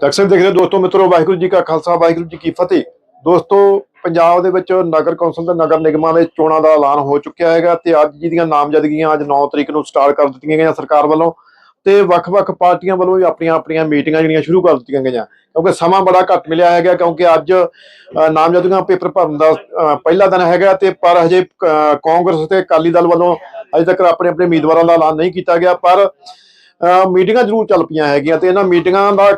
ਅਕਸਰ ਦੇਖਦੇ ਦੋਸਤੋ ਮਿੱਤਰੋ ਵਾਹਿਗੁਰੂ ਜੀ ਕਾ ਖਾਲਸਾ ਵਾਹਿਗੁਰੂ ਜੀ ਕੀ ਫਤਿਹ। ਦੋਸਤੋ ਪੰਜਾਬ ਦੇ ਵਿੱਚ ਨਗਰ ਕੌਂਸਲ ਤੇ ਨਗਰ ਨਿਗਮਾਂ ਦੇ ਚੋਣਾਂ ਦਾ ਐਲਾਨ ਹੋ ਚੁੱਕਿਆ ਹੈਗਾ ਤੇ ਅੱਜ ਜਿਹਦੀਆਂ ਨਾਮਜ਼ਦਗੀਆਂ ਅੱਜ 9 ਤਰੀਕ ਨੂੰ ਸਟਾਰਟ ਕਰ ਦਿੱਤੀਆਂ ਗਈਆਂ ਸਰਕਾਰ ਵੱਲੋਂ ਤੇ ਵੱਖ-ਵੱਖ ਪਾਰਟੀਆਂ ਵੱਲੋਂ ਵੀ ਆਪਣੀਆਂ ਆਪਣੀਆਂ ਮੀਟਿੰਗਾਂ ਜਿਹੜੀਆਂ ਸ਼ੁਰੂ ਕਰ ਦਿੱਤੀਆਂ ਗਈਆਂ। ਕਿਉਂਕਿ ਸਮਾਂ ਬੜਾ ਘੱਟ ਮਿਲਿਆ ਹੈਗਾ ਕਿਉਂਕਿ ਅੱਜ ਨਾਮਜ਼ਦਗੀਆਂ ਪੇਪਰ ਭਰਨ ਦਾ ਪਹਿਲਾ ਦਿਨ ਹੈਗਾ ਤੇ ਪਰ ਹਜੇ ਅ, ਕਾਂਗਰਸ ਤੇ ਅਕਾਲੀ ਦਲ ਵੱਲੋਂ ਅਜੇ ਤੱਕ ਆਪਣੇ ਆਪਣੇ ਉਮੀਦਵਾਰਾਂ ਦਾ ਐਲਾਨ ਨਹੀਂ ਕੀਤਾ ਗਿਆ ਪਰ ਮੀਟਿੰਗਾਂ ਜ਼ਰੂਰ ਚੱਲ ਪਈਆਂ ਹੈਗੀਆਂ ਤੇ ਇਹਨਾਂ ਮੀਟਿੰਗਾਂ ਦਾ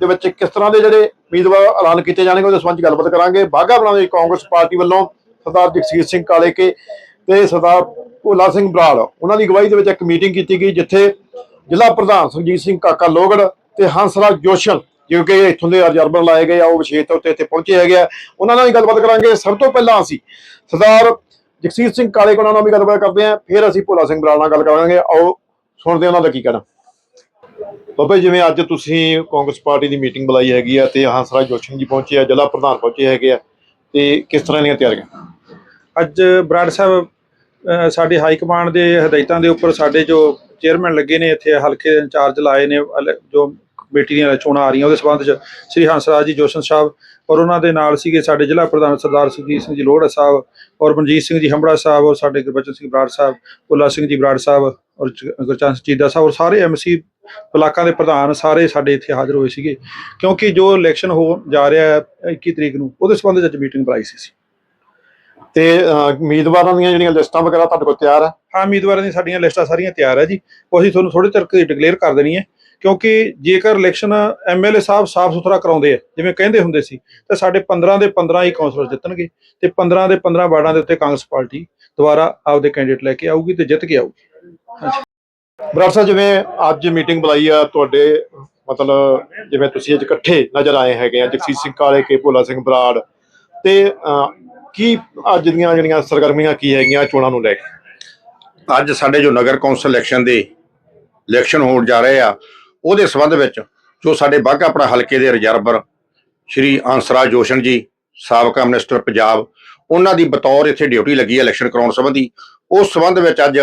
ਦੇ ਵਿੱਚ ਕਿਸ ਤਰ੍ਹਾਂ ਦੇ ਜਿਹੜੇ ਉਮੀਦਵਾਰ ਐਲਾਨ ਕੀਤੇ ਜਾਣਗੇ ਉਹਦੇ ਸੰਬੰਧ ਗੱਲਬਾਤ ਕਰਾਂਗੇ। ਬਾਗਾ ਬਣਾਉਂਦੇ ਕਾਂਗਰਸ ਪਾਰਟੀ ਵੱਲੋਂ ਸਰਦਾਰ ਜਗਸੀਰ ਸਿੰਘ ਕਾਲੇਕੇ ਤੇ ਸਰਦਾਰ ਭੋਲਾ ਸਿੰਘ ਬਰਾੜ, ਉਹਨਾਂ ਦੀ ਅਗਵਾਈ ਦੇ ਵਿੱਚ ਇੱਕ ਮੀਟਿੰਗ ਕੀਤੀ ਗਈ ਜਿੱਥੇ ਜ਼ਿਲ੍ਹਾ ਪ੍ਰਧਾਨ ਸੁਰਜੀਤ ਸਿੰਘ ਕਾਕਾ ਲੋਗੜ ਤੇ ਹੰਸਰਾਜ ਜੋਸ਼ਨ ਜੋ ਕਿ ਇੱਥੋਂ ਦੇ ਅਬਜ਼ਰਵਰ ਲਾਏ ਗਏ ਆ, ਉਹ ਵਿਸ਼ੇਸ਼ ਤੌਰ ਤੇ ਇੱਥੇ ਪਹੁੰਚੇ ਹੈਗੇ ਆ। ਉਹਨਾਂ ਨਾਲ ਵੀ ਗੱਲਬਾਤ ਕਰਾਂਗੇ। ਸਭ ਤੋਂ ਪਹਿਲਾਂ ਅਸੀਂ ਸਰਦਾਰ ਜਗਸੀਰ ਸਿੰਘ ਕਾਲੇ ਕੋਲ ਨਾਲ ਵੀ ਗੱਲਬਾਤ ਕਰਦੇ ਹਾਂ। ਫਿਰ ਅਸੀਂ ਭੋਲਾ ਸਿੰਘ ਬਰਾੜ ਨਾਲ ਗੱਲ ਕਰਾਂਗੇ। ਆਓ ਸੁਣਦੇ ਉਹਨਾਂ ਦਾ ਕੀ ਕਹਿਣਾ। ਬਾਬਾ ਜੀ, ਜਿਵੇਂ ਅੱਜ ਤੁਸੀਂ ਕਾਂਗਰਸ ਪਾਰਟੀ ਦੀ ਮੀਟਿੰਗ ਬੁਲਾਈ ਹੈਗੀ ਆ ਤੇ ਹੰਸਰਾਜ ਜੋਸ਼ਨ ਜੀ ਪਹੁੰਚੇ ਆ ਜ਼ਿਲ੍ਹਾ ਪ੍ਰਧਾਨ ਪਹੁੰਚੇ ਹੈਗੇ ਆ ਤੇ ਕਿਸ ਤਰ੍ਹਾਂ ਦੀਆਂ ਤਿਆਰੀਆਂ? ਅੱਜ ਬਰਾੜ ਸਾਹਿਬ ਸਾਡੇ ਹਾਈ ਕਮਾਂਡ ਦੇ ਹਦਾਇਤਾਂ ਦੇ ਉੱਪਰ ਸਾਡੇ ਜੋ ਚੇਅਰਮੈਨ ਲੱਗੇ ਨੇ ਇੱਥੇ ਹਲਕੇ ਦੇ ਇੰਚਾਰਜ ਲਾਏ ਨੇ ਜੋ ਕਮੇਟੀ ਦੀਆਂ ਚੋਣਾਂ ਆ ਰਹੀਆਂ ਉਹਦੇ ਸੰਬੰਧ ਚ ਸ੍ਰੀ ਹੰਸਰਾਜ ਜੀ ਜੋਸ਼ਨ ਸਾਹਿਬ ਔਰ ਉਹਨਾਂ ਦੇ ਨਾਲ ਸੀਗੇ ਸਾਡੇ ਜ਼ਿਲ੍ਹਾ ਪ੍ਰਧਾਨ ਸਰਦਾਰ ਸੁਖਜੀਤ ਸਿੰਘ ਜੀ ਲੋਹੜਾ ਸਾਹਿਬ ਔਰ ਮਨਜੀਤ ਸਿੰਘ ਜੀ ਹੰਬੜਾ ਸਾਹਿਬ ਔਰ ਸਾਡੇ ਗੁਰਬਚਨ ਸਿੰਘ ਬਰਾੜ ਸਾਹਿਬ ਭੁੱਲਾ ਸਿੰਘ ਜੀ ਬਰਾੜ ਸਾਹਿਬ ਔਰ ਗੁਰਚਰਨ ਸਿੰਘ ਚੀਦਾ ਸਾਹਿਬ ਔਰ ਸਾਰੇ ਐਮਸੀ ਬਲਾਕਾਂ ਦੇ ਪ੍ਰਧਾਨ ਸਾਰੇ ਸਾਡੇ ਇੱਥੇ ਹਾਜ਼ਰ ਹੋਏ ਸੀਗੇ ਕਿਉਂਕਿ ਜੋ ਇਲੈਕਸ਼ਨ ਹੋ ਜਾ ਰਿਹਾ ਹੈ 21 ਤਰੀਕ ਨੂੰ ਉਹਦੇ ਸੰਬੰਧ ਵਿੱਚ ਅੱਜ ਮੀਟਿੰਗ ਬੁਲਾਈ ਸੀ। ਤੇ ਉਮੀਦਵਾਰਾਂ ਦੀਆਂ ਜਿਹੜੀਆਂ ਲਿਸਟਾਂ ਵਗੈਰਾ ਤੁਹਾਡੇ ਕੋਲ ਤਿਆਰ ਆ ਹਾਂ ਉਮੀਦਵਾਰਾਂ ਦੀਆਂ ਸਾਡੀਆਂ ਲਿਸਟਾਂ ਸਾਰੀਆਂ ਤਿਆਰ ਹੈ ਜੀ। ਉਹ ਅਸੀਂ ਤੁਹਾਨੂੰ ਥੋੜੇ ਚਿਰ ਕੇ ਡਿਕਲੇਅਰ ਕਰ ਦੇਣੀ ਹੈ। ਕਿਉਂਕਿ ਜੇਕਰ ਇਲੈਕਸ਼ਨ ਐਮਐਲਏ ਸਾਹਿਬ ਸਾਫ਼ ਸੁਥਰਾ ਕਰਾਉਂਦੇ ਆ, ਜਿਵੇਂ ਕਹਿੰਦੇ ਹੁੰਦੇ ਸੀ, ਤਾਂ ਸਾਡੇ 15 ਦੇ 15 ਹੀ ਕਾਉਂਸਲਰ ਜਿੱਤਣਗੇ ਤੇ 15 ਦੇ 15 ਵਾਰਡਾਂ ਦੇ ਉੱਤੇ ਕਾਂਗਰਸ ਪਾਰਟੀ ਦੁਬਾਰਾ ਆਪਦੇ ਕੈਂਡੀਡੇਟ ਲੈ ਕੇ ਆਊਗੀ ਤੇ ਜਿੱਤ ਕੇ ਆਊਗੀ। ਬਰਾੜ ਸਾਹਿਬ, ਜਿਵੇਂ ਅੱਜ ਮੀਟਿੰਗ ਬੁਲਾਈ ਆ, ਤੁਹਾਡੇ ਮਤਲਬ ਜਿਵੇਂ ਤੁਸੀਂ ਅੱਜ ਇਕੱਠੇ ਨਜ਼ਰ ਆਏ ਹੈਗੇ ਆ, ਜਗਸੀਰ ਸਿੰਘ ਕਾਲੇ, ਕੇ ਭੋਲਾ ਸਿੰਘ ਬਰਾੜ ਤੇ ਕੀ ਅੱਜ ਦੀਆਂ ਜਿਹੜੀਆਂ ਸਰਗਰਮੀਆਂ ਕੀ ਹੈਗੀਆਂ ਚੋਣਾਂ ਨੂੰ ਲੈ ਕੇ? ਅੱਜ ਸਾਡੇ ਜੋ ਨਗਰ ਕੌਂਸਲ ਇਲੈਕਸ਼ਨ ਦੇ ਇਲੈਕਸ਼ਨ ਹੋਣ ਜਾ ਰਹੇ ਆ ਉਹਦੇ ਸੰਬੰਧ ਵਿੱਚ ਜੋ ਸਾਡੇ ਬਾਘਾ ਆਪਣਾ ਹਲਕੇ ਦੇ ਰਿਜ਼ਰਵਰ ਸ਼੍ਰੀ ਅੰਸਰਾਜ ਜੋਸ਼ਨ ਜੀ, ਸਾਬਕਾ ਮਿਨਿਸਟਰ ਪੰਜਾਬ, ਉਹਨਾਂ ਦੀ ਬਤੌਰ ਇੱਥੇ ਡਿਊਟੀ ਲੱਗੀ ਹੈ ਇਲੈਕਸ਼ਨ ਕਰਾਉਣ ਸੰਬੰਧੀ। ਉਸ ਸੰਬੰਧ ਵਿੱਚ ਅੱਜ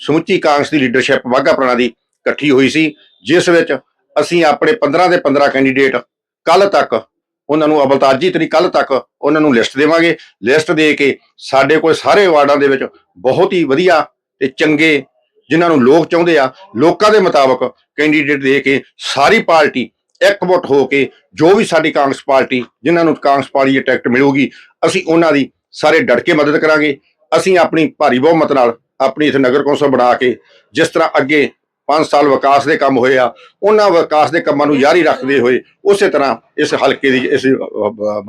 ਸਮੁੱਚੀ ਕਾਂਗਰਸ ਦੀ ਲੀਡਰਸ਼ਿਪ ਬਾਘਾ ਪੁਰਾਣਾ ਦੀ ਇਕੱਠੀ ਹੋਈ ਸੀ, ਜਿਸ ਵਿੱਚ ਅਸੀਂ ਆਪਣੇ 15 ਦੇ 15 ਕੈਂਡੀਡੇਟ ਕੱਲ ਤੱਕ ਉਹਨਾਂ ਨੂੰ ਅਬਲਤਾਜੀ ਤਰੀ ਕੱਲ ਤੱਕ ਉਹਨਾਂ ਨੂੰ ਲਿਸਟ ਦੇਵਾਂਗੇ। ਲਿਸਟ ਦੇ ਕੇ ਸਾਡੇ ਕੋਲ ਸਾਰੇ ਵਾਰਡਾਂ ਦੇ ਵਿੱਚ ਬਹੁਤ ਹੀ ਵਧੀਆ ਤੇ ਚੰਗੇ ਜਿਨ੍ਹਾਂ ਨੂੰ ਲੋਕ ਚਾਹੁੰਦੇ ਆ, ਲੋਕਾਂ ਦੇ ਮੁਤਾਬਕ ਕੈਂਡੀਡੇਟ ਦੇ ਕੇ ਸਾਰੀ ਪਾਰਟੀ ਇਕਮੁੱਠ ਹੋ ਕੇ ਜੋ ਵੀ ਸਾਡੀ ਕਾਂਗਰਸ ਪਾਰਟੀ, ਜਿਨ੍ਹਾਂ ਨੂੰ ਕਾਂਗਰਸ ਪਾਰਟੀ ਦੀ ਟਿਕਟ ਮਿਲੂਗੀ, ਅਸੀਂ ਉਹਨਾਂ ਦੀ ਸਾਰੇ ਡਟ ਕੇ ਮਦਦ ਕਰਾਂਗੇ। ਅਸੀਂ ਆਪਣੀ ਭਾਰੀ ਬਹੁਮਤ ਨਾਲ ਆਪਣੀ ਇੱਥੇ ਨਗਰ ਕੌਂਸਲ ਬਣਾ ਕੇ ਜਿਸ ਤਰ੍ਹਾਂ ਅੱਗੇ 5 ਸਾਲ ਵਿਕਾਸ ਦੇ ਕੰਮ ਹੋਏ ਆ ਉਹਨਾਂ ਵਿਕਾਸ ਦੇ ਕੰਮਾਂ ਨੂੰ ਜਾਰੀ ਰੱਖਦੇ ਹੋਏ ਉਸੇ ਤਰ੍ਹਾਂ ਇਸ ਹਲਕੇ ਦੀ ਇਸ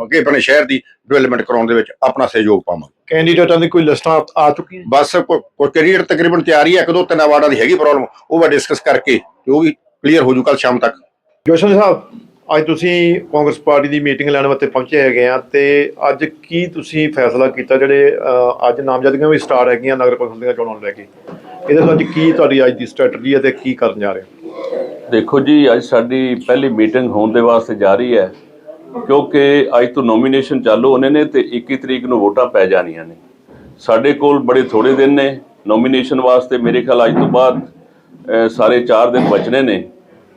ਅੱਗੇ ਆਪਣੇ ਸ਼ਹਿਰ ਦੀ ਡਿਵੈਲਪਮੈਂਟ ਕਰਾਉਣ ਦੇ ਵਿੱਚ ਆਪਣਾ ਸਹਿਯੋਗ ਪਾਵਾਂਗੇ। ਕੈਂਡੀਡੇਟਾਂ ਦੀ ਕੋਈ ਲਿਸਟਾਂ ਆ ਚੁੱਕੀਆਂ? ਬਸ ਕੋਈ ਕੈਰੀਅਰ ਤਕਰੀਬਨ ਤਿਆਰ ਹੀ ਇੱਕ ਦੋ ਤਿੰਨ ਅਵਾਰਡਾਂ ਦੀ ਹੈਗੀ ਪ੍ਰੋਬਲਮ ਉਹ ਮੈਂ ਡਿਸਕਸ ਕਰਕੇ ਉਹ ਵੀ ਕਲੀਅਰ ਹੋ ਜੂ ਕੱਲ ਸ਼ਾਮ ਤੱਕ। ਜੋਸ਼ਨ ਸਾਹਿਬ ਅੱਜ ਤੁਸੀਂ ਕਾਂਗਰਸ ਪਾਰਟੀ ਦੀ ਮੀਟਿੰਗ ਲੈਣ ਵਾਸਤੇ ਪਹੁੰਚੇ ਹੈਗੇ ਆ ਤੇ ਅੱਜ ਕੀ ਤੁਸੀਂ ਫੈਸਲਾ ਕੀਤਾ ਜਿਹੜੇ ਅੱਜ ਨਾਮਜ਼ਦਗੀਆਂ ਵੀ ਸਟਾਰਟ ਹੈਗੀਆਂ ਨਗਰ ਕੌਂਸਲ ਦੀਆਂ ਚੋਣਾਂ ਨੂੰ ਲੈ ਕੇ? ਇਹਦੇ ਸੰਬੰਧ ਕੀ ਤੁਹਾਡੀ ਅੱਜ ਦੀ ਸਟ੍ਰੈਟਜੀ ਹੈ ਤੇ ਕੀ ਕਰਨ ਜਾ ਰਹੇ ਹੋ? ਦੇਖੋ ਜੀ, ਅੱਜ ਸਾਡੀ ਪਹਿਲੀ ਮੀਟਿੰਗ ਹੋਣ ਦੇ ਵਾਸਤੇ ਜਾ ਰਹੀ ਹੈ, ਕਿਉਂਕਿ ਅੱਜ ਤੋਂ ਨੋਮੀਨੇਸ਼ਨ ਚਾਲੂ ਹੋਣੇ ਨੇ ਤੇ 21 ਤਰੀਕ ਨੂੰ ਵੋਟਾਂ ਪੈ ਜਾਣੀਆਂ ਨੇ। ਸਾਡੇ ਕੋਲ ਬੜੇ ਥੋੜੇ ਦਿਨ ਨੇ ਨੋਮੀਨੇਸ਼ਨ ਵਾਸਤੇ, ਮੇਰੇ ਖਿਆਲ ਅੱਜ ਤੋਂ ਬਾਅਦ ਸਾਰੇ 4 ਦਿਨ ਬਚਣੇ ਨੇ।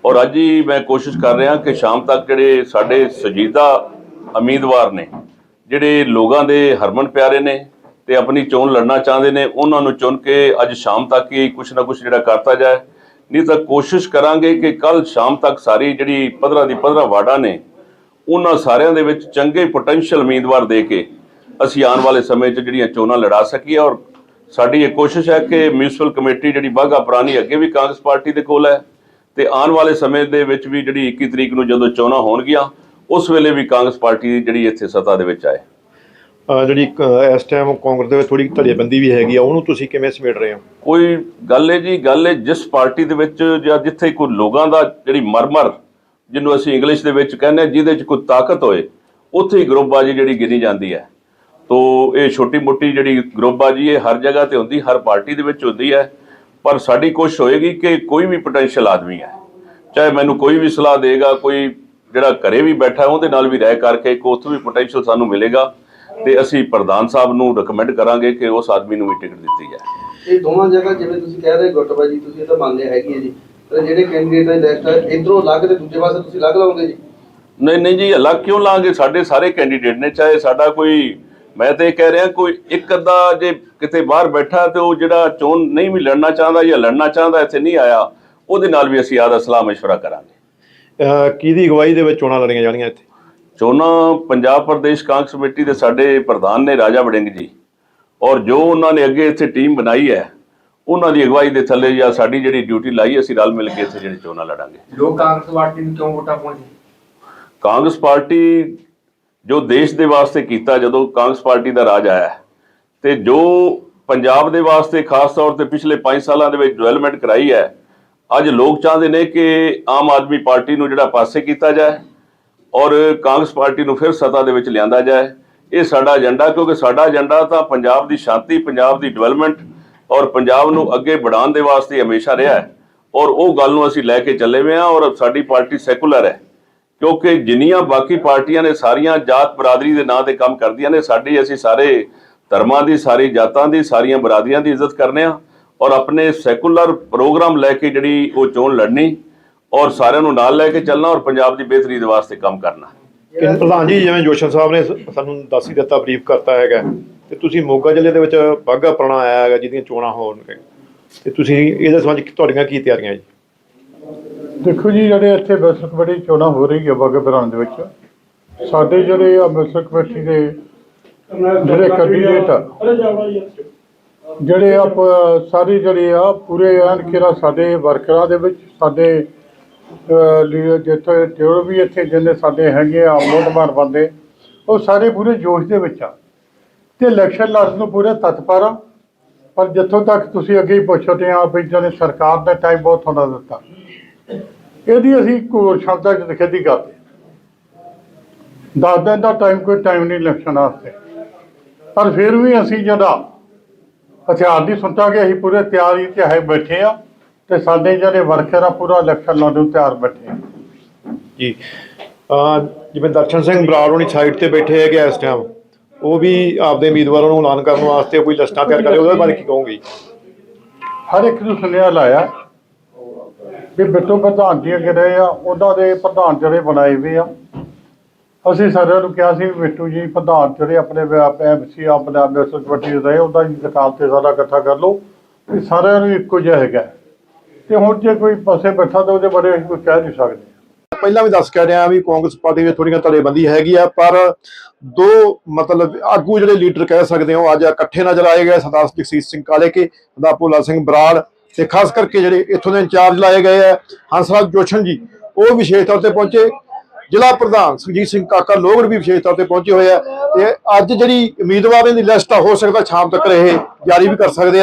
ਔਰ ਅੱਜ ਹੀ ਮੈਂ ਕੋਸ਼ਿਸ਼ ਕਰ ਰਿਹਾ ਕਿ ਸ਼ਾਮ ਤੱਕ ਜਿਹੜੇ ਸਾਡੇ ਸਜੀਦਾ ਉਮੀਦਵਾਰ ਨੇ, ਜਿਹੜੇ ਲੋਕਾਂ ਦੇ ਹਰਮਨ ਪਿਆਰੇ ਨੇ ਤੇ ਆਪਣੀ ਚੋਣ ਲੜਨਾ ਚਾਹੁੰਦੇ ਨੇ, ਉਹਨਾਂ ਨੂੰ ਚੁਣ ਕੇ ਅੱਜ ਸ਼ਾਮ ਤੱਕ ਹੀ ਕੁਛ ਨਾ ਕੁਛ ਜਿਹੜਾ ਕਰਤਾ ਜਾਏ। ਨਹੀਂ ਤਾਂ ਕੋਸ਼ਿਸ਼ ਕਰਾਂਗੇ ਕਿ ਕੱਲ ਸ਼ਾਮ ਤੱਕ ਸਾਰੀ ਜਿਹੜੀ 15 ਦੀ 15 ਵਾਰਡਾਂ ਨੇ, ਉਹਨਾਂ ਸਾਰਿਆਂ ਦੇ ਵਿੱਚ ਚੰਗੇ ਪੋਟੈਂਸ਼ੀਅਲ ਉਮੀਦਵਾਰ ਦੇ ਕੇ ਅਸੀਂ ਆਉਣ ਵਾਲੇ ਸਮੇਂ 'ਚ ਜਿਹੜੀਆਂ ਚੋਣਾਂ ਲੜਾ ਸਕੀਏ ਔਰ ਸਾਡੀ ਇਹ ਕੋਸ਼ਿਸ਼ ਹੈ ਕਿ ਮਿਊਨਿਸਪਲ ਕਮੇਟੀ ਜਿਹੜੀ ਬਾਗਾ ਪੁਰਾਣੀ ਅੱਗੇ ਵੀ ਕਾਂਗਰਸ ਪਾਰਟੀ ਦੇ ਕੋਲ ਹੈ ਤੇ ਆਉਣ ਵਾਲੇ ਸਮੇਂ ਦੇ ਵਿੱਚ ਵੀ ਜਿਹੜੀ 21 ਤਰੀਕ ਨੂੰ ਜਦੋਂ ਚੋਣਾਂ ਹੋਣਗੀਆਂ, ਉਸ ਵੇਲੇ ਵੀ ਕਾਂਗਰਸ ਪਾਰਟੀ ਜਿਹੜੀ ਇੱਥੇ ਸੱਤਾ ਦੇ ਵਿੱਚ ਆਏ। ਜਿਹੜੀ ਇਸ ਟਾਈਮ ਕਾਂਗਰਸ ਦੇ ਵਿੱਚ ਥੋੜੀ ਧੜੇਬੰਦੀ ਵੀ ਹੈਗੀ ਆ, ਉਹਨੂੰ ਤੁਸੀਂ ਕਿਵੇਂ ਸਮੇਟ ਰਹੇ ਹੋ? ਕੋਈ ਗੱਲ ਹੈ ਜੀ, ਗੱਲ ਹੈ ਜਿਸ ਪਾਰਟੀ ਦੇ ਵਿੱਚ ਜਾਂ ਜਿੱਥੇ ਕੋਈ ਲੋਕਾਂ ਦਾ ਜਿਹੜੀ ਮਰਮਰ, ਜਿਹਨੂੰ ਅਸੀਂ ਇੰਗਲਿਸ਼ ਦੇ ਵਿੱਚ ਕਹਿੰਦੇ ਹਾਂ, ਜਿਹਦੇ 'ਚ ਕੋਈ ਤਾਕਤ ਹੋਏ, ਉੱਥੇ ਹੀ ਗਰੁੱਪਬਾਜੀ ਜਿਹੜੀ ਗਿਣੀ ਜਾਂਦੀ ਹੈ। ਤੋ ਇਹ ਛੋਟੀ ਮੋਟੀ ਜਿਹੜੀ ਗਰੁੱਪਬਾਜੀ ਇਹ ਹਰ ਜਗ੍ਹਾ ਤੇ ਹੁੰਦੀ, ਹਰ ਪਾਰਟੀ ਦੇ ਵਿੱਚ ਹੁੰਦੀ ਹੈ, ਪਰ ਸਾਡੀ ਕੋਸ਼ਿਸ਼ ਹੋਏਗੀ ਕਿ ਕੋਈ ਵੀ ਪੋਟੈਂਸ਼ੀਅਲ ਆਦਮੀ ਹੈ, ਚਾਹੇ ਮੈਨੂੰ ਕੋਈ ਵੀ ਸਲਾਹ ਦੇਗਾ, ਕੋਈ ਜਿਹੜਾ ਘਰੇ ਵੀ ਬੈਠਾ, ਉਹਦੇ ਨਾਲ ਵੀ ਰਹਿ ਕਰਕੇ ਇੱਕ ਉੱਥੋਂ ਵੀ ਪੋਟੈਂਸ਼ੀਅਲ ਸਾਨੂੰ ਮਿਲੇਗਾ। ਤੇ ਅਸੀਂ ਪ੍ਰਧਾਨ ਸਾਹਿਬ ਨੂੰ ਰეკਮੈਂਡ ਕਰਾਂਗੇ ਕਿ ਉਸ ਆਦਮੀ ਨੂੰ ਵੀ ਟਿਕਟ ਦਿੱਤੀ ਜਾਏ। ਇਹ ਦੋਵਾਂ ਜਗ੍ਹਾ ਜਿਵੇਂ ਤੁਸੀਂ ਕਹਿ ਰਹੇ ਗੁੱਟਬਾਜੀ ਤੁਸੀਂ ਇਹ ਤਾਂ ਮੰਨਦੇ ਹੈਗੀ ਜੀ। ਪਰ ਜਿਹੜੇ ਕੈਂਡੀਡੇਟ ਨੇ ਇਲੈਕਟ ਇਧਰੋਂ ਲੱਗ ਤੇ ਦੂਜੇ ਪਾਸੇ ਤੁਸੀਂ ਲੱਗ ਲਾਉਂਗੇ ਜੀ? ਨਹੀਂ ਨਹੀਂ ਜੀ ਅਲੱਗ ਕਿਉਂ ਲਾਂਗੇ? ਸਾਡੇ ਸਾਰੇ ਕੈਂਡੀਡੇਟ ਨੇ ਚਾਹੇ ਸਾਡਾ ਕੋਈ ਮੈਂ ਤੇ ਕਹਿ ਰਿਹਾ ਕੋਈ ਇੱਕ ਅੱਧਾ ਜੇ ਕਿਤੇ ਬਾਹਰ ਬੈਠਾ ਤੇ ਉਹ ਜਿਹੜਾ ਚੋਣ ਨਹੀਂ ਵੀ ਲੜਨਾ ਚਾਹੁੰਦਾ ਜਾਂ ਲੜਨਾ ਚਾਹੁੰਦਾ ਇੱਥੇ ਨਹੀਂ ਆਇਆ ਉਹਦੇ ਨਾਲ ਵੀ ਅਸੀਂ ਆਦਾ ਸਲਾਹ مشورہ ਕਰਾਂਗੇ। ਕਿਹਦੀ ਅਗਵਾਈ ਦੇ ਵਿੱਚ ਚੋਣਾਂ ਲੜੀਆਂ ਜਾਣੀਆਂ ਇੱਥੇ? ਚੋਣਾਂ ਪੰਜਾਬ ਪ੍ਰਦੇਸ਼ ਕਾਂਗਰਸ ਕਮੇਟੀ ਦੇ ਸਾਡੇ ਪ੍ਰਧਾਨ ਨੇ ਰਾਜਾ ਵੜਿੰਗ ਜੀ। ਔਰ ਜੋ ਉਹਨਾਂ ਨੇ ਅੱਗੇ ਇੱਥੇ ਟੀਮ ਬਣਾਈ ਹੈ ਉਹਨਾਂ ਦੀ ਅਗਵਾਈ ਦੇ ਥੱਲੇ ਜਾਂ ਸਾਡੀ ਜਿਹੜੀ ਡਿਊਟੀ ਲਾਈ ਅਸੀਂ ਰਲ ਮਿਲ ਕੇ ਇੱਥੇ ਜਿਹੜੀ ਚੋਣਾਂ ਲੜਾਂਗੇ। ਲੋਕ ਕਾਂਗਰਸ ਪਾਰਟੀ ਨੂੰ ਕਿਉਂ ਵੋਟਾਂ ਪਾਉਣਗੇ ਕਾਂਗਰਸ ਪਾਰਟੀ ਜੋ ਦੇਸ਼ ਦੇ ਵਾਸਤੇ ਕੀਤਾ ਜਦੋਂ ਕਾਂਗਰਸ ਪਾਰਟੀ ਦਾ ਰਾਜ ਆਇਆ ਤੇ ਜੋ ਪੰਜਾਬ ਦੇ ਵਾਸਤੇ ਖਾਸ ਤੌਰ ਤੇ ਪਿਛਲੇ 5 ਸਾਲਾਂ ਦੇ ਵਿੱਚ ਡਿਵੈਲਪਮੈਂਟ ਕਰਾਈ ਹੈ ਅੱਜ ਲੋਕ ਚਾਹੁੰਦੇ ਨੇ ਕਿ ਆਮ ਆਦਮੀ ਪਾਰਟੀ ਨੂੰ ਜਿਹੜਾ ਪਾਸੇ ਕੀਤਾ ਜਾਏ। ਔਰ ਕਾਂਗਰਸ ਪਾਰਟੀ ਨੂੰ ਫਿਰ ਸੱਤਾ ਦੇ ਵਿੱਚ ਲਿਆਂਦਾ ਜਾਏ। ਇਹ ਸਾਡਾ ਏਜੰਡਾ, ਕਿਉਂਕਿ ਸਾਡਾ ਏਜੰਡਾ ਤਾਂ ਪੰਜਾਬ ਦੀ ਸ਼ਾਂਤੀ, ਪੰਜਾਬ ਦੀ ਡਿਵੈਲਪਮੈਂਟ ਔਰ ਪੰਜਾਬ ਨੂੰ ਅੱਗੇ ਵਧਾਉਣ ਦੇ ਵਾਸਤੇ ਹਮੇਸ਼ਾ ਰਿਹਾ ਹੈ। ਔਰ ਉਹ ਗੱਲ ਨੂੰ ਅਸੀਂ ਲੈ ਕੇ ਚੱਲੇ ਹੋਏ ਹਾਂ ਔਰ ਸਾਡੀ ਪਾਰਟੀ ਸੈਕੂਲਰ ਹੈ। ਕਿਉਂਕਿ ਜਿੰਨੀਆਂ ਬਾਕੀ ਪਾਰਟੀਆਂ ਨੇ ਸਾਰੀਆਂ ਜਾਤ ਬਰਾਦਰੀ ਦੇ ਨਾਂ ਤੇ ਕੰਮ ਕਰਦੀਆਂ ਨੇ, ਸਾਡੀ ਅਸੀਂ ਸਾਰੇ ਧਰਮਾਂ ਦੀ, ਸਾਰੀ ਜਾਤਾਂ ਦੀ, ਸਾਰੀਆਂ ਬਰਾਦਰੀਆਂ ਦੀ ਇੱਜ਼ਤ ਕਰਨੇ ਆ ਔਰ ਆਪਣੇ ਸੈਕੂਲਰ ਪ੍ਰੋਗਰਾਮ ਲੈ ਕੇ ਜਿਹੜੀ ਉਹ ਚੋਣ ਲੜਨੀ ਔਰ ਸਾਰਿਆਂ ਨੂੰ ਨਾਲ ਲੈ ਕੇ ਚੱਲਣਾ ਔਰ ਪੰਜਾਬ ਦੀ ਬਿਹਤਰੀ ਦੇ ਵਾਸਤੇ ਕੰਮ ਕਰਨਾ। ਕਿ ਪ੍ਰਧਾਨ ਜੀ ਜਿਵੇਂ ਜੋਸ਼ਨ ਸਾਹਿਬ ਨੇ ਸਾਨੂੰ ਦੱਸ ਹੀ ਦਿੱਤਾ ਬਰੀਫ ਕਰਤਾ ਹੈਗਾ। ਤੇ ਤੁਸੀਂ ਮੋਗਾ ਜ਼ਿਲ੍ਹੇ ਦੇ ਵਿੱਚ ਬਾਗਾ ਪੁਰਾਣਾ ਆਇਆ ਹੈਗਾ ਜਿਹਦੀਆਂ ਚੋਣਾਂ ਹੋਣਗੇ ਤੇ ਤੁਸੀਂ ਇਹਦੇ ਸੰਬੰਧ ਤੁਹਾਡੀਆਂ ਕੀ ਤਿਆਰੀਆਂ ਜੀ? ਦੇਖੋ ਜੀ ਜਿਹੜੇ ਇੱਥੇ ਮਿਊਨਿਸਪਲ ਕਮੇਟੀ ਚੋਣਾਂ ਹੋ ਰਹੀ ਹੈ ਬਾਗਾ ਪੁਰਾਣਾ ਦੇ ਵਿੱਚ ਸਾਡੇ ਜਿਹੜੇ ਆ ਮਿਊਨਿਸਪਲ ਕਮੇਟੀ ਦੇ ਜਿਹੜੇ ਕੈਂਡੀਡੇਟ ਆ ਜਿਹੜੇ ਆ ਸਾਰੇ ਜਿਹੜੇ ਆ ਪੂਰੇ ਐਨ ਕਿਰਾ ਸਾਡੇ ਵਰਕਰਾਂ ਦੇ ਵਿੱਚ ਸਾਡੇ ਜਿੱਥੇ ਜੋ ਵੀ ਇੱਥੇ ਜਿੰਨੇ ਸਾਡੇ ਹੈਗੇ ਆ ਮੋਟਮਾਰ ਬੰਦੇ, ਉਹ ਸਾਰੇ ਪੂਰੇ ਜੋਸ਼ ਦੇ ਵਿੱਚ ਆ। ਤੇ ਇਲੈਕਸ਼ਨ ਲੜਨ ਨੂੰ ਪੂਰੇ ਤਤਪਰ ਆ। ਪਰ ਜਿੱਥੋਂ ਤੱਕ ਤੁਸੀਂ ਅੱਗੇ ਹੀ ਪੁੱਛਦੇ ਆ ਵੀ ਜਿਹੜੇ ਸਰਕਾਰ ਨੇ ਟਾਈਮ ਬਹੁਤ ਥੋੜਾ ਦਿੱਤਾ। ਇਹਦੀ ਅਸੀਂ ਕੋਈ ਸ਼ਬਦਾਂ 'ਚ ਨਿਖੇਧੀ ਕਰਦੇ ਦਸ ਦਿਨ ਦਾ ਟਾਈਮ ਕੋਈ ਟਾਈਮ ਨਹੀਂ ਇਲੈਕਸ਼ਨ ਵਾਸਤੇ। ਪਰ ਫਿਰ ਵੀ ਅਸੀਂ ਜਿਹੜਾ ਹਥਿਆਰ ਦੀ ਸੁਣਤਾਂਗੇ ਅਸੀਂ ਪੂਰੇ ਤਿਆਰੀ ਤੇ ਹੈ ਬੈਠੇ ਆ। ਤੇ ਸਾਡੇ ਜਿਹੜੇ ਵਰਕਰ ਆ ਪੂਰਾ ਇਲੈਕਸ਼ਨ ਲੜਨ ਨੂੰ ਤਿਆਰ ਬੈਠੇ ਆ। ਜੀ। ਅਹ ਜਿਵੇਂ ਦਰਸ਼ਨ ਸਿੰਘ ਬਰਾੜ ਹੋਣੀ ਸਾਈਡ ਤੇ ਬੈਠੇ ਹੈਗੇ ਇਸ ਟਾਈਮ ਉਹ ਵੀ ਆਪਦੇ ਉਮੀਦਵਾਰਾਂ ਨੂੰ ਐਲਾਨ ਕਰਨ ਵਾਸਤੇ ਕੋਈ ਲਿਸਟਾਂ ਤਿਆਰ ਕਰੇ ਉਹਦੇ ਬਾਰੇ ਕੀ ਕਹੋਗੇ? ਹਰ ਇੱਕ ਨੂੰ ਸੁਨੇਹਾ ਲਾਇਆ ਵੀ ਬਿੱਟੂ ਪ੍ਰਧਾਨ ਜੀ ਅੱਗੇ ਰਹੇ ਆ ਉਹਨਾਂ ਦੇ ਪ੍ਰਧਾਨ ਜਿਹੜੇ ਬਣਾਏ ਹੋਏ ਆ। ਅਸੀਂ ਸਾਰਿਆਂ ਨੂੰ ਕਿਹਾ ਸੀ ਵੀ ਬਿੱਟੂ ਜੀ ਪ੍ਰਧਾਨ ਜਿਹੜੇ ਆਪਣੇ ਐਮਸੀ ਆਪਣੇ ਮਿਊਨਿਸਪਲ ਕਮੇਟੀ ਦੇ ਰਹੇ ਉਹਦਾ ਜੀ ਕਿਤਾਬ ਤੇ ਸਾਰਾ ਇਕੱਠਾ ਕਰ ਲਓ। ਵੀ ਸਾਰਿਆਂ ਨੂੰ ਇੱਕੋ ਜਿਹਾ ਹੈਗਾ। ਤੇ ਹੁਣ ਜੇ ਕੋਈ ਪਾਸੇ ਬੈਠਾ ਤਾਂ ਉਹਦੇ ਬਾਰੇ ਅਸੀਂ ਕੁਝ ਕਹਿ ਨਹੀਂ ਸਕਦੇ। ਪਹਿਲਾਂ ਵੀ ਦੱਸ ਕੇ ਰਿਹਾ ਵੀ ਕਾਂਗਰਸ ਪਾਰਟੀ ਵਿੱਚ ਥੋੜੀਆਂ ਧੜੇਬੰਦੀ ਹੈਗੀ ਆ, ਪਰ ਦੋ ਮਤਲਬ ਆਗੂ ਜਿਹੜੇ ਲੀਡਰ ਕਹਿ ਸਕਦੇ ਹੋ, ਅੱਜ ਇਕੱਠੇ ਨਜ਼ਰ ਆਏ ਗਏ ਸਰਦਾਰ ਜਗਸੀਰ ਸਿੰਘ ਕਾਲੇ ਕੇ ਸਰਦਾਰ ਭੋਲਾ ਸਿੰਘ ਬਰਾੜ ਤੇ ਖਾਸ ਕਰਕੇ ਜਿਹੜੇ ਇੱਥੋਂ ਦੇ ਇੰਚਾਰਜ ਲਾਏ ਗਏ ਆ, ਹੰਸਰਾਜ ਜੋਸ਼ਨ ਜੀ, ਉਹ ਵਿਸ਼ੇਸ਼ ਤੌਰ ਤੇ ਪਹੁੰਚੇ। ਜ਼ਿਲ੍ਹਾ ਪ੍ਰਧਾਨ ਸੁਰਜੀਤ ਸਿੰਘ ਕਾਕਾ ਲੋਗੜ ਵੀ ਵਿਸ਼ੇਸ਼ ਤੌਰ ਤੇ ਪਹੁੰਚੇ ਹੋਏ ਆ। ਤੇ ਅੱਜ ਜਿਹੜੀ ਉਮੀਦਵਾਰਾਂ ਦੀ ਲਿਸਟ ਆ, ਹੋ ਸਕਦਾ ਸ਼ਾਮ ਤੱਕ ਇਹ ਜਾਰੀ ਵੀ ਕਰ ਸਕਦੇ ਆ।